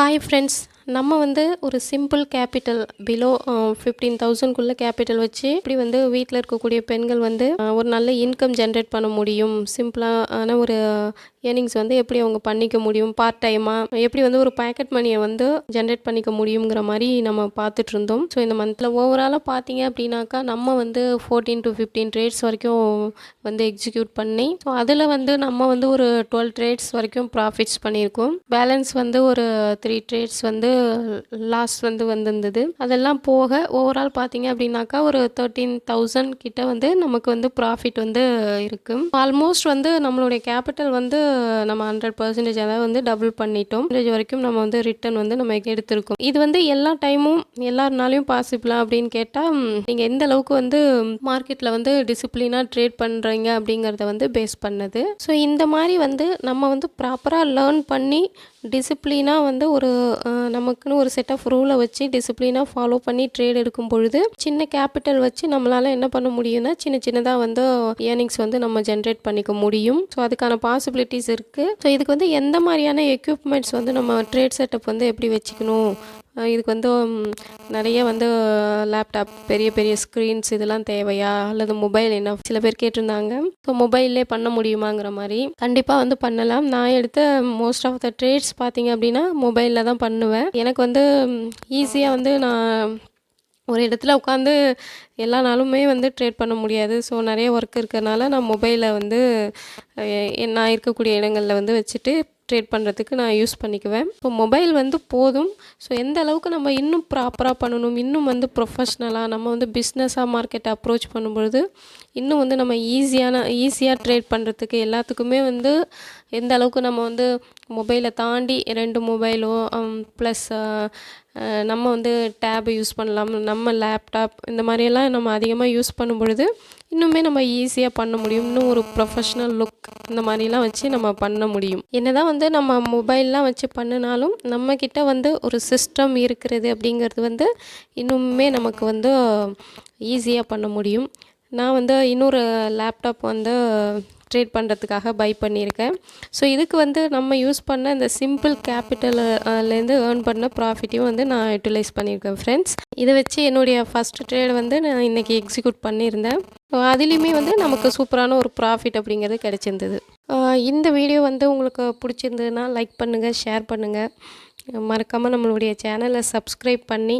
Hi friends நம்ம வந்து ஒரு சிம்பிள் கேபிட்டல் பிலோ ஃபிஃப்டீன் தௌசண்ட்குள்ளே கேபிட்டல் வச்சு இப்படி வந்து வீட்டில் இருக்கக்கூடிய பெண்கள் வந்து ஒரு நல்ல இன்கம் ஜென்ரேட் பண்ண முடியும். சிம்பிளான ஒரு ஏர்னிங்ஸ் வந்து எப்படி அவங்க பண்ணிக்க முடியும்? பார்ட் டைமாக எப்படி வந்து ஒரு பாக்கெட் மணியை வந்து ஜென்ரேட் பண்ணிக்க முடியுங்கிற மாதிரி நம்ம பார்த்துட்டு இருந்தோம். ஸோ இந்த மந்தில் ஓவராலாக பார்த்தீங்க அப்படின்னாக்கா நம்ம வந்து ஃபோர்டீன் டு ஃபிஃப்டீன் ட்ரேட்ஸ் வரைக்கும் வந்து எக்ஸிக்யூட் பண்ணி ஸோ அதில் வந்து நம்ம வந்து ஒரு டுவெல் ட்ரேட்ஸ் வரைக்கும் ப்ராஃபிட்ஸ் பண்ணியிருக்கோம். பேலன்ஸ் வந்து ஒரு த்ரீ ட்ரேட்ஸ் வந்து லாஸ் வந்து வந்திருந்தது. அதெல்லாம் போக ஓவரால் பார்த்தீங்க அப்படின்னாக்கா ஒரு தேர்ட்டீன் தௌசண்ட் கிட்ட வந்து நமக்கு வந்து ப்ராஃபிட் வந்து இருக்குது ஆல்மோஸ்ட் வந்து நம்மளுடைய கேபிட்டல் வந்து நம்ம ஹண்ட்ரட் பர்சன்டேஜ் அதாவது வந்து டபுள் பண்ணிட்டோம். வரைக்கும் நம்ம வந்து ரிட்டர்ன் வந்து நம்ம எடுத்திருக்கோம். இது வந்து எல்லா டைமும் எல்லாருனாலையும் பாசிபிளா அப்படின்னு கேட்டால் நீங்கள் எந்த அளவுக்கு வந்து மார்க்கெட்டில் வந்து டிசிப்ளினாக ட்ரேட் பண்ணுறீங்க அப்படிங்கிறத வந்து பேஸ் பண்ணது. ஸோ இந்த மாதிரி வந்து நம்ம வந்து ப்ராப்பராக லேர்ன் பண்ணி டிசிப்ளினாக வந்து ஒரு நமக்குன்னு ஒரு செட் ஆஃப் ரூலை வச்சு டிசிப்ளினாக ஃபாலோ பண்ணி ட்ரேட் எடுக்கும் பொழுது சின்ன கேபிட்டல் வச்சு நம்மளால் என்ன பண்ண முடியும்னா சின்ன சின்னதாக வந்து ஏர்னிங்ஸ் வந்து நம்ம ஜென்ரேட் பண்ணிக்க முடியும். ஸோ அதுக்கான பாசிபிலிட்டிஸ் இருக்குது ஸோ இதுக்கு வந்து எந்த மாதிரியான எக்யூப்மெண்ட்ஸ் வந்து நம்ம ட்ரேட் செட்டப் வந்து எப்படி வச்சுக்கணும்? இதுக்கு வந்து நிறைய வந்து லேப்டாப் பெரிய பெரிய ஸ்க்ரீன்ஸ் இதெல்லாம் தேவையா? அல்லது மொபைல் என்ன? சில பேர் கேட்டிருந்தாங்க. ஸோ மொபைல்லே பண்ண முடியுமாங்கிற மாதிரி. கண்டிப்பாக வந்து பண்ணலாம். நான் எடுத்த மோஸ்ட் ஆஃப் த ட்ரேட்ஸ் பார்த்தீங்க அப்படின்னா மொபைலில் தான் பண்ணுவேன். எனக்கு வந்து ஈஸியாக வந்து நான் ஒரு இடத்துல உட்காந்து எல்லா நாளுமே வந்து ட்ரேட் பண்ண முடியாது. ஸோ நிறைய ஒர்க் இருக்கிறதுனால நான் மொபைலை வந்து நான் இருக்கக்கூடிய இடங்களில் வந்து வச்சுட்டு ட்ரேட் பண்ணுறதுக்கு நான் யூஸ் பண்ணிக்குவேன். இப்போ மொபைல் வந்து போதும். ஸோ எந்த அளவுக்கு நம்ம இன்னும் ப்ராப்பராக பண்ணணும் இன்னும் வந்து ப்ரொஃபஷ்னலாக நம்ம வந்து பிஸ்னஸாக மார்க்கெட்டை அப்ரோச் பண்ணும்பொழுது இன்னும் வந்து நம்ம ஈஸியான ஈஸியாக ட்ரேட் பண்ணுறதுக்கு எல்லாத்துக்குமே வந்து எந்த அளவுக்கு நம்ம வந்து மொபைலை தாண்டி ரெண்டு மொபைலோ ப்ளஸ் நம்ம வந்து டேப் யூஸ் பண்ணலாம். நம்ம லேப்டாப் இந்த மாதிரியெல்லாம் நம்ம அதிகமாக யூஸ் பண்ணும் பொழுது இன்னுமே நம்ம ஈஸியாக பண்ண முடியும். இன்னும் ஒரு ப்ரொஃபஷ்னல் லுக் இந்த மாதிரிலாம் வச்சு நம்ம பண்ண முடியும். என்னதான் வந்து நம்ம மொபைல்லாம் வச்சு பண்ணினாலும் நம்மக்கிட்ட வந்து ஒரு சிஸ்டம் இருக்கிறது அப்படிங்கிறது வந்து இன்னுமே நமக்கு வந்து ஈஸியாக பண்ண முடியும். நான் வந்து இன்னொரு லேப்டாப் வந்து ட்ரேட் பண்ணுறதுக்காக பை பண்ணியிருக்கேன். ஸோ இதுக்கு வந்து நம்ம யூஸ் பண்ண இந்த சிம்பிள் கேபிட்டல்லேருந்து ஏர்ன் பண்ண ப்ராஃபிட்டையும் வந்து நான் யூட்டிலைஸ் பண்ணியிருக்கேன் ஃப்ரெண்ட்ஸ் இதை வச்சு என்னுடைய ஃபஸ்ட் ட்ரேட் வந்து நான் இன்றைக்கி எக்ஸிக்யூட் பண்ணியிருந்தேன். ஸோ அதுலேயுமே வந்து நமக்கு சூப்பரான ஒரு ப்ராஃபிட் அப்படிங்கிறது கிடச்சிருந்தது. இந்த வீடியோ வந்து உங்களுக்கு பிடிச்சிருந்ததுன்னா லைக் பண்ணுங்கள் ஷேர் பண்ணுங்கள் மறக்காமல் நம்மளுடைய சேனலை சப்ஸ்கிரைப் பண்ணி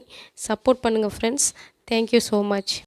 சப்போர்ட் பண்ணுங்கள் ஃப்ரெண்ட்ஸ் தேங்க்யூ ஸோ மச்